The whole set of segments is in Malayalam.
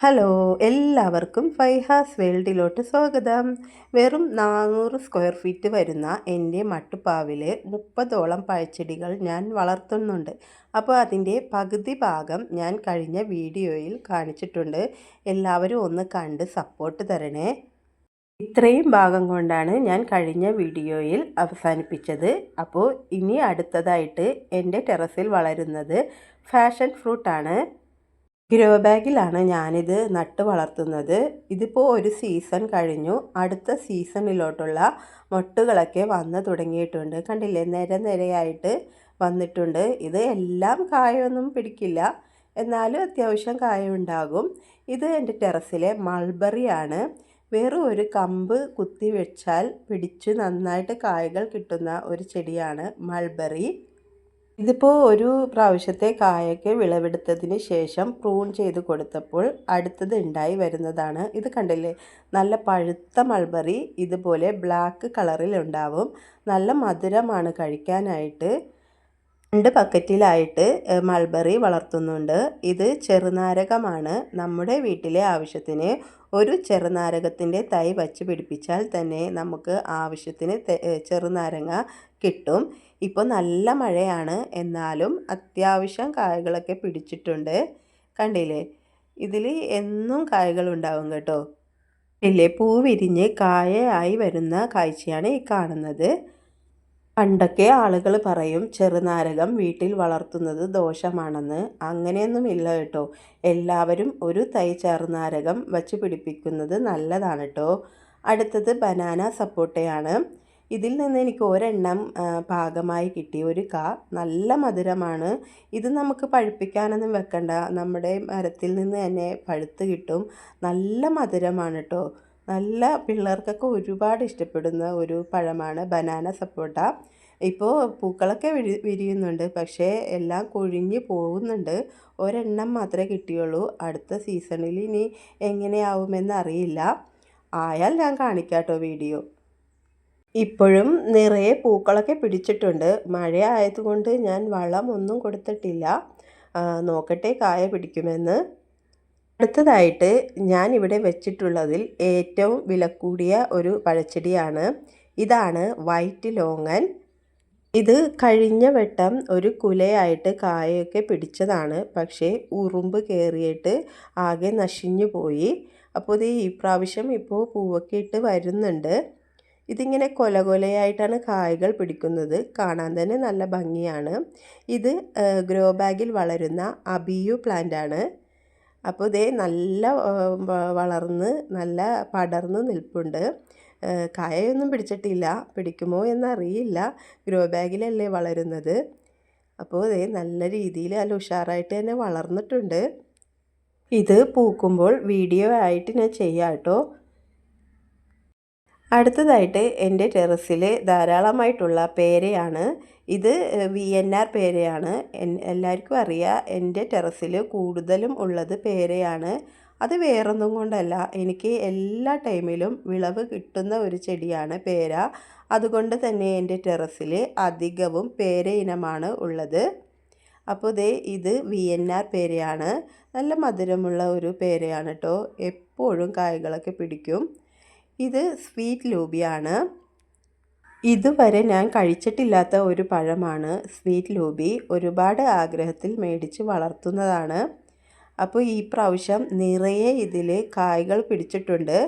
ഹലോ എല്ലാവർക്കും ഫൈഹാസ് വേൾഡിലോട്ട് സ്വാഗതം. വെറും നാനൂറ് സ്ക്വയർ ഫീറ്റ് വരുന്ന എന്റെ മട്ടുപ്പാവിൽ മുപ്പതോളം പഴച്ചെടികൾ ഞാൻ വളർത്തുന്നുണ്ട്. അപ്പോൾ അതിന്റെ പകുതി ഭാഗം ഞാൻ കഴിഞ്ഞ വീഡിയോയിൽ കാണിച്ചിട്ടുണ്ട്. എല്ലാവരും ഒന്ന് കണ്ട് സപ്പോർട്ട് തരണേ. ഇത്രയും ഭാഗം കൊണ്ടാണ് ഞാൻ കഴിഞ്ഞ വീഡിയോയിൽ അവസാനിപ്പിച്ചത്. അപ്പോൾ ഇനി അടുത്തതായിട്ട് എന്റെ ടെറസിൽ വളരുന്നത് ഫാഷൻ ഫ്രൂട്ടാണ്. ഗ്രോ ബാഗിലാണ് ഞാനിത് നട്ട് വളർത്തുന്നത്. ഇതിപ്പോൾ ഒരു സീസൺ കഴിഞ്ഞു. അടുത്ത സീസണിലോട്ടുള്ള മൊട്ടുകളൊക്കെ വന്ന് തുടങ്ങിയിട്ടുണ്ട്. കണ്ടില്ലേ? നിര നിരയായിട്ട് വന്നിട്ടുണ്ട്. ഇത് എല്ലാം കായൊന്നും പിടിക്കില്ല. എന്നാലും അത്യാവശ്യം കായ ഉണ്ടാകും ഇത് എന്റെ ടെറസിലെ മൾബറിയാണ്. വേറെ ഒരു കമ്പ് കുത്തി വെച്ചാൽ പിടിച്ച് നന്നായിട്ട് കായകൾ കിട്ടുന്ന ഒരു ചെടിയാണ് മൾബറി. ഇതിപ്പോൾ ഒരു പ്രാവശ്യത്തെ കായൊക്കെ വിളവെടുത്തതിന് ശേഷം പ്രൂൺ ചെയ്ത് കൊടുത്തപ്പോൾ അടുത്തത് ഉണ്ടായി വരുന്നതാണ്. ഇത് കണ്ടില്ലേ? നല്ല പഴുത്ത മൾബറി ഇതുപോലെ ബ്ലാക്ക് കളറിൽ ഉണ്ടാവും. നല്ല മധുരമാണ് കഴിക്കാനായിട്ട്. രണ്ട് ബക്കറ്റിലായിട്ട് മൾബറി വളർത്തുന്നുണ്ട്. ഇത് ചെറുനാരകമാണ്. നമ്മുടെ വീട്ടിലെ ആവശ്യത്തിന് ഒരു ചെറുനാരകത്തിന്റെ തൈ വച്ച് പിടിപ്പിച്ചാൽ തന്നെ നമുക്ക് ആവശ്യത്തിന് ചെറുനാരങ്ങ കിട്ടും. ഇപ്പോൾ നല്ല മഴയാണ്. എന്നാലും അത്യാവശ്യം കായകളൊക്കെ പിടിച്ചിട്ടുണ്ട്. കണ്ടില്ലേ? ഇതിൽ എന്നും കായകൾ ഉണ്ടാവും കേട്ടോ. ഇല്ലേ? പൂ വിരിഞ്ഞ് കായയായി വരുന്ന കാഴ്ചയാണ് ഈ കാണുന്നത്. പണ്ടൊക്കെ ആളുകൾ പറയും ചെറുനാരകം വീട്ടിൽ വളർത്തുന്നത് ദോഷമാണെന്ന്. അങ്ങനെയൊന്നും ഇല്ല കേട്ടോ. എല്ലാവരും ഒരു തൈ ചെറുനാരകം വച്ച് പിടിപ്പിക്കുന്നത് നല്ലതാണ് കേട്ടോ. അടുത്തത് ബനാന സപ്പോട്ടയാണ്. ഇതിൽ നിന്ന് എനിക്ക് ഒരെണ്ണം പാകമായി കിട്ടി. ഒരു കാ. നല്ല മധുരമാണ്. ഇത് നമുക്ക് പഴുപ്പിക്കാനൊന്നും വെക്കണ്ട. നമ്മുടെ മരത്തിൽ നിന്ന് തന്നെ പഴുത്ത് കിട്ടും. നല്ല മധുരമാണ് കേട്ടോ നല്ല പിള്ളേർക്കൊക്കെ ഒരുപാട് ഇഷ്ടപ്പെടുന്ന ഒരു പഴമാണ് ബനാന സപ്പോട്ട. ഇപ്പോൾ പൂക്കളൊക്കെ വിരി വിരിയുന്നുണ്ട്. പക്ഷേ എല്ലാം കൊഴിഞ്ഞ് പോകുന്നുണ്ട്. ഒരെണ്ണം മാത്രമേ കിട്ടിയുള്ളൂ. അടുത്ത സീസണിൽ ഇനി എങ്ങനെയാവുമെന്ന് അറിയില്ല. ആയാൽ ഞാൻ കാണിക്കാം കേട്ടോ വീഡിയോ. ഇപ്പോഴും നിറയെ പൂക്കളൊക്കെ പിടിച്ചിട്ടുണ്ട്. മഴ ആയതുകൊണ്ട് ഞാൻ വളമൊന്നും കൊടുത്തിട്ടില്ല. നോക്കട്ടെ കായ പിടിക്കുമെന്ന്. അടുത്തതായിട്ട് ഞാൻ ഇവിടെ വെച്ചിട്ടുള്ളതിൽ ഏറ്റവും വില കൂടിയ ഒരു പഴച്ചെടിയാണ്. ഇതാണ് വൈറ്റ് ലോങ്ങൻ. ഇത് കഴിഞ്ഞ വട്ടം ഒരു കുലയായിട്ട് കായൊക്കെ പിടിച്ചതാണ്. പക്ഷേ ഉറുമ്പ് കയറിയിട്ട് ആകെ നശിഞ്ഞു പോയി അപ്പോൾ ഇത് ഈ പ്രാവശ്യം ഇപ്പോൾ പൂവൊക്കെ ഇട്ട് വരുന്നുണ്ട്. ഇതിങ്ങനെ കൊല കൊലയായിട്ടാണ് കായകൾ പിടിക്കുന്നത്. കാണാൻ തന്നെ നല്ല ഭംഗിയാണ്. ഇത് ഗ്രോ ബാഗിൽ വളരുന്ന അബിയു പ്ലാന്റ് ആണ് അപ്പോൾ ഇതേ നല്ല വളർന്ന് നല്ല പടർന്ന് നിൽപ്പുണ്ട്. കായയൊന്നും പിടിച്ചിട്ടില്ല. പിടിക്കുമോ എന്നറിയില്ല. ഗ്രോ ബാഗിലല്ലേ വളരുന്നത്. അപ്പോൾ ഇതേ നല്ല രീതിയിൽ നല്ല ഉഷാറായിട്ട് തന്നെ വളർന്നിട്ടുണ്ട്. ഇത് പൂക്കുമ്പോൾ വീഡിയോ ആയിട്ട് ഞാൻ ചെയ്യാം കേട്ടോ. അടുത്തതായിട്ട് എന്റെ ടെറസിൽ ധാരാളമായിട്ടുള്ള പേരയാണ്. ഇത് വി എൻ ആർ പേരയാണ്. എല്ലാവർക്കും അറിയാം എന്റെ ടെറസിൽ കൂടുതലും ഉള്ളത് പേരയാണ്. അത് വേറൊന്നും കൊണ്ടല്ല എനിക്ക് എല്ലാ ടൈമിലും വിളവ് കിട്ടുന്ന ഒരു ചെടിയാണ് പേര. അതുകൊണ്ട് തന്നെ എന്റെ ടെറസിൽ അധികവും പേര ഇനമാണ് ഉള്ളത്. അപ്പോൾ ദേ ഇത് വി എൻ ആർ പേരയാണ്. നല്ല മധുരമുള്ള ഒരു പേരയാണ് കേട്ടോ. എപ്പോഴും കായകളൊക്കെ പിടിക്കും. ഇത് സ്വീറ്റ് ലൂബിയാണ്. ഇതുവരെ ഞാൻ കഴിച്ചിട്ടില്ലാത്ത ഒരു പഴമാണ് സ്വീറ്റ് ലൂബി. ഒരുപാട് ആഗ്രഹത്തിൽ മേടിച്ച് വളർത്തുന്നതാണ്. അപ്പോൾ ഈ പ്രാവശ്യം നിറയെ ഇതിൽ കായ്കൾ പിടിച്ചിട്ടുണ്ട്.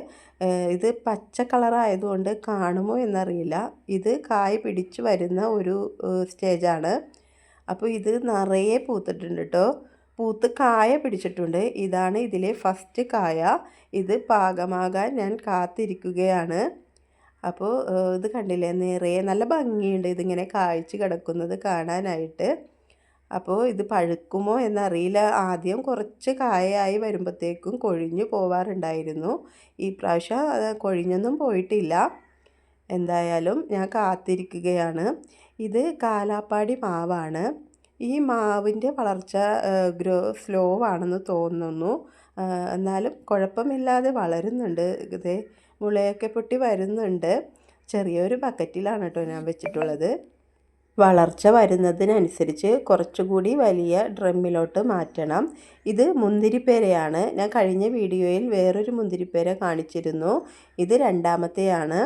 ഇത് പച്ച കളറായതുകൊണ്ട് കാണുമോ എന്നറിയില്ല. ഇത് കായ് പിടിച്ചു വരുന്ന ഒരു സ്റ്റേജാണ്. അപ്പോൾ ഇത് നിറയെ പൂത്തിട്ടുണ്ട് കേട്ടോ. പൂത്ത് കായ പിടിച്ചിട്ടുണ്ട്. ഇതാണ് ഇതിലെ ഫസ്റ്റ് കായ. ഇത് പാകമാകാൻ ഞാൻ കാത്തിരിക്കുകയാണ്. അപ്പോൾ ഇത് കണ്ടില്ലേ? നിറയെ നല്ല ഭംഗിയുണ്ട് ഇതിങ്ങനെ കായ്ച്ച് കിടക്കുന്നത് കാണാനായിട്ട്. അപ്പോൾ ഇത് പഴുക്കുമോ എന്നറിയില്ല. ആദ്യം കുറച്ച് കായയായി വരുമ്പോഴത്തേക്കും കൊഴിഞ്ഞു പോവാറുണ്ടായിരുന്നു. ഈ പ്രാവശ്യം കൊഴിഞ്ഞൊന്നും പോയിട്ടില്ല. എന്തായാലും ഞാൻ കാത്തിരിക്കുകയാണ്. ഇത് കാലാപ്പാടി മാവാണ്. ഈ മാവിന്റെ വളർച്ച ഗ്രോ സ്ലോ ആണെന്ന് തോന്നുന്നു. എന്നാലും കുഴപ്പമില്ലാതെ വളരുന്നുണ്ട്. ഇതേ മുളയൊക്കെ പൊട്ടി വരുന്നുണ്ട്. ചെറിയൊരു ബക്കറ്റിലാണ് കേട്ടോ ഞാൻ വെച്ചിട്ടുള്ളത്. വളർച്ച വരുന്നതിനനുസരിച്ച് കുറച്ചുകൂടി വലിയ ഡ്രമ്മിലോട്ട് മാറ്റണം. ഇത് മുന്തിരിപ്പേരയാണ്. ഞാൻ കഴിഞ്ഞ വീഡിയോയിൽ വേറൊരു മുന്തിരിപ്പേര കാണിച്ചിരുന്നു. ഇത് രണ്ടാമത്തെയാണ്.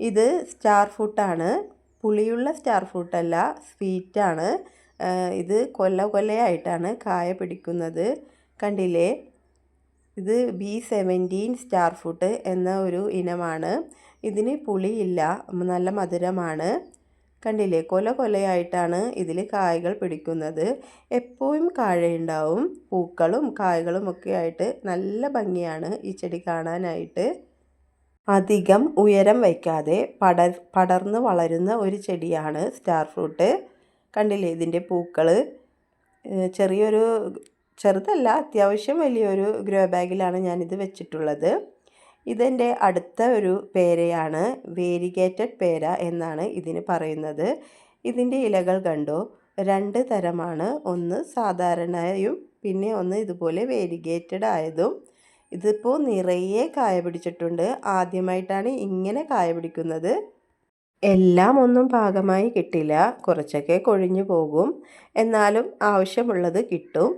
ഇത് സ്റ്റാർ ഫ്രൂട്ടാണ്. പുളിയുള്ള സ്റ്റാർ ഫ്രൂട്ടല്ല സ്വീറ്റാണ്. ഇത് കൊല്ല കൊല്ലയായിട്ടാണ് കായ പിടിക്കുന്നത്. കണ്ടില്ലേ? ഇത് ബി സെവന്റീൻ സ്റ്റാർ ഫ്രൂട്ട് എന്ന ഒരു ഇനമാണ്. ഇതിന് പുളിയില്ല നല്ല മധുരമാണ്. കണ്ടില്ലേ? കൊല കൊലയായിട്ടാണ് ഇതിൽ കായകൾ പിടിക്കുന്നത്. എപ്പോഴും കാഴയുണ്ടാവും പൂക്കളും കായകളും ഒക്കെ ആയിട്ട് നല്ല ഭംഗിയാണ് ഈ ചെടി കാണാനായിട്ട്. അധികം ഉയരം വയ്ക്കാതെ പടർ പടർന്ന് വളരുന്ന ഒരു ചെടിയാണ് സ്റ്റാർ ഫ്രൂട്ട് കണ്ടില്ലേ ഇതിന്റെ പൂക്കൾ ചെറിയൊരു ചെറുതല്ല അത്യാവശ്യം വലിയൊരു ഗ്രോ ബാഗിലാണ് ഞാനിത് വെച്ചിട്ടുള്ളത്. ഇതെന്റെ അടുത്ത ഒരു പേരയാണ് വേരിഗേറ്റഡ് പേര എന്നാണ് ഇതിന് പറയുന്നത്. ഇതിന്റെ ഇലകൾ കണ്ടോ? രണ്ട് തരമാണ്. ഒന്ന് സാധാരണയും പിന്നെ ഒന്ന് ഇതുപോലെ വേരിഗേറ്റഡ് ആയതും. ഇതിപ്പോൾ നിറയെ കായ പിടിച്ചിട്ടുണ്ട്. ആദ്യമായിട്ടാണ് ഇങ്ങനെ കായ പിടിക്കുന്നത്. എല്ലാം ഒന്നും പാകമായി കിട്ടില്ല. കുറച്ചൊക്കെ കൊഴിഞ്ഞു പോകും. എന്നാലും ആവശ്യമുള്ളത് കിട്ടും.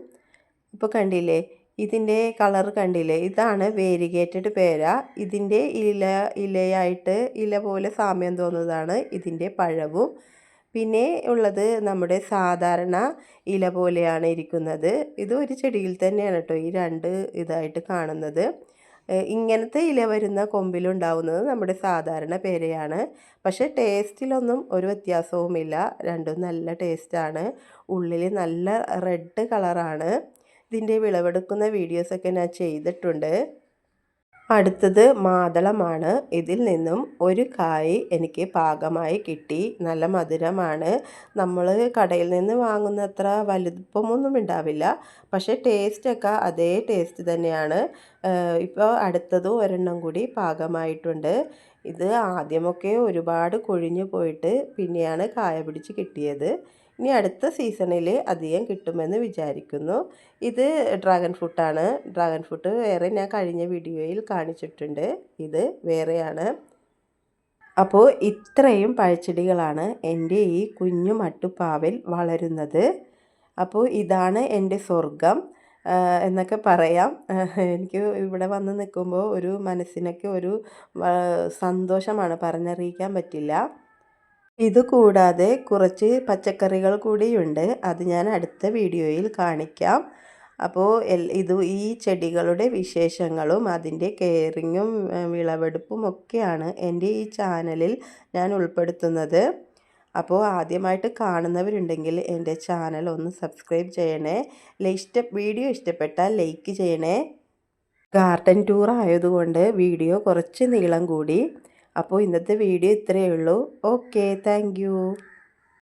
ഇപ്പോൾ കണ്ടില്ലേ? ഇതിന്റെ കളർ കണ്ടില്ലേ? ഇതാണ് വേരിഗേറ്റഡ് പേര. ഇതിന്റെ ഇല ഇലയായിട്ട് ഇല പോലെ സാമ്യം തോന്നുന്നതാണ് ഇതിന്റെ പഴവും. പിന്നെ ഉള്ളത് നമ്മുടെ സാധാരണ ഇല പോലെയാണ് ഇരിക്കുന്നത്. ഇത് ഒരു ചെടിയിൽ തന്നെയാണ് കേട്ടോ ഈ രണ്ട് ഇതായിട്ട് കാണുന്നത്. ഇങ്ങനത്തെ ഇല വരുന്ന കൊമ്പിലുണ്ടാവുന്നത് നമ്മുടെ സാധാരണ പേരയാണ്. പക്ഷേ ടേസ്റ്റിലൊന്നും ഒരു വ്യത്യാസവുമില്ല. രണ്ടും നല്ല ടേസ്റ്റാണ്. ഉള്ളിൽ നല്ല റെഡ് കളറാണ്. ഇതിന്റെ വിളവെടുക്കുന്ന വീഡിയോസൊക്കെ ഞാൻ ചെയ്തിട്ടുണ്ട്. അടുത്തത് മാതളമാണ്. ഇതിൽ നിന്നും ഒരു കായ് എനിക്ക് പാകമായി കിട്ടി. നല്ല മധുരമാണ്. നമ്മൾ കടയിൽ നിന്ന് വാങ്ങുന്നത്ര വലുപ്പമൊന്നും ഉണ്ടാവില്ല. പക്ഷേ ടേസ്റ്റൊക്കെ അതേ ടേസ്റ്റ് തന്നെയാണ്. ഇപ്പോൾ അടുത്തതും ഒരെണ്ണം കൂടി പാകമായിട്ടുണ്ട്. ഇത് ആദ്യമൊക്കെ ഒരുപാട് കൊഴിഞ്ഞു പോയിട്ട് പിന്നെയാണ് കായ പിടിച്ച് കിട്ടിയത്. ഇനി അടുത്ത സീസണിൽ അധികം കിട്ടുമെന്ന് വിചാരിക്കുന്നു. ഇത് ഡ്രാഗൺ ഫ്രൂട്ടാണ്. ഡ്രാഗൺ ഫ്രൂട്ട് വേറെ ഞാൻ കഴിഞ്ഞ വീഡിയോയിൽ കാണിച്ചിട്ടുണ്ട്. ഇത് വേറെയാണ്. അപ്പോൾ ഇത്രയും പഴച്ചെടികളാണ് എന്റെ ഈ കുഞ്ഞു മട്ടുപ്പാവിൽ വളരുന്നത്. അപ്പോൾ ഇതാണ് എന്റെ സ്വർഗം എന്നൊക്കെ പറയാം. എനിക്ക് ഇവിടെ വന്ന് നിൽക്കുമ്പോൾ ഒരു മനസ്സിനൊക്കെ ഒരു സന്തോഷമാണ്. പറഞ്ഞറിയിക്കാൻ പറ്റില്ല. ഇതുകൂടാതെ കുറച്ച് പച്ചക്കറികൾ കൂടിയുണ്ട്. അത് ഞാൻ അടുത്ത വീഡിയോയിൽ കാണിക്കാം. അപ്പോൾ ഇത് ഈ ചെടികളുടെ വിശേഷങ്ങളും അതിന്റെ കെയറിങ്ങും വിളവെടുപ്പും ഒക്കെയാണ് എന്റെ ഈ ചാനലിൽ ഞാൻ ഉൾപ്പെടുത്തുന്നത്. അപ്പോൾ ആദ്യമായിട്ട് കാണുന്നവരുണ്ടെങ്കിൽ എന്റെ ചാനൽ ഒന്ന് സബ്സ്ക്രൈബ് ചെയ്യണേ. ഇഷ്ട വീഡിയോ ഇഷ്ടപ്പെട്ടാൽ ലൈക്ക് ചെയ്യണേ. ഗാർഡൻ ടൂർ ആയതുകൊണ്ട് വീഡിയോ കുറച്ച് നീളം കൂടി. അപ്പോൾ ഇന്നത്തെ വീഡിയോ ഇത്രയേ ഉള്ളൂ. Okay thank